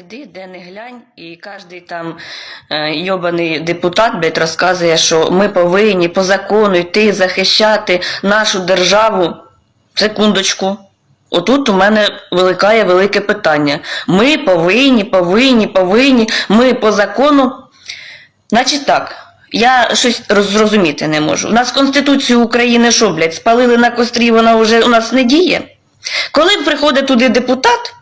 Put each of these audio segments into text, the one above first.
Іди, де не глянь, і кожен там е, йобаний депутат блядь, розказує, що ми повинні по закону йти захищати нашу державу. Секундочку. Отут у мене виникає велике питання. Ми повинні, повинні, повинні, ми по закону. Значить так, я щось роз- зрозуміти не можу. У нас Конституцію України що, блядь, спалили на кострі, вона вже у нас не діє. Коли приходить туди депутат,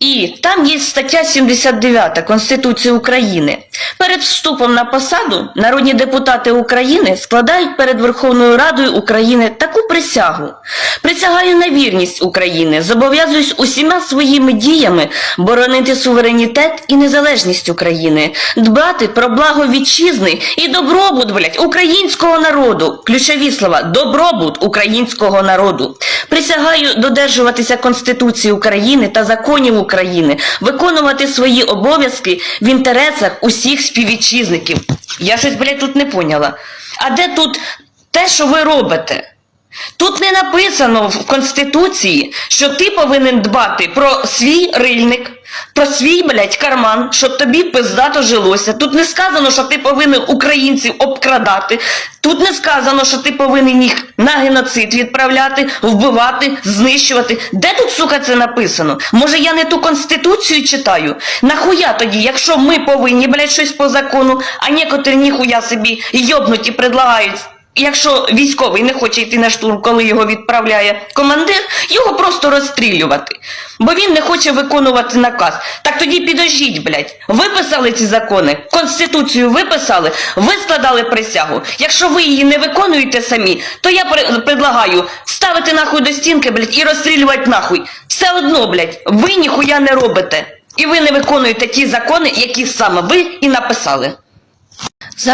і там є стаття 79 Конституції України. Перед вступом на посаду народні депутати України складають перед Верховною Радою України таку присягу. Присягаю на вірність України, зобов'язуюсь усіма своїми діями боронити суверенітет і незалежність України, дбати про благо вітчизни і добробут, блядь, українського народу. Ключові слова добробут українського народу. Присягаю додержуватися Конституції України та законів України, виконувати свої обов'язки в інтересах усіх співвітчизників. Я щось, блядь, тут не поняла. А де тут те, що ви робите? Тут не написано в Конституції, що ти повинен дбати про свій рильник, про свій, блядь, карман, щоб тобі пиздато жилося. Тут не сказано, що ти повинен українців обкрадати. Тут не сказано, що ти повинен їх на геноцид відправляти, вбивати, знищувати. Де тут, сука, це написано? Може, я не ту конституцію читаю? Нахуя тоді, якщо ми повинні, блядь, щось по закону, а некоторі ніхуя собі йобнуті предлагають. Якщо військовий не хоче йти на штурм, коли його відправляє командир, його просто розстрілювати. Бо він не хоче виконувати наказ. Так тоді підождіть, блядь. Виписали ці закони, конституцію виписали, ви складали присягу. Якщо ви її не виконуєте самі, то я пре- предлагаю ставити нахуй до стінки, блядь, і розстрілювати нахуй. Все одно, блядь, ви ніхуя не робите. І ви не виконуєте ті закони, які саме ви і написали.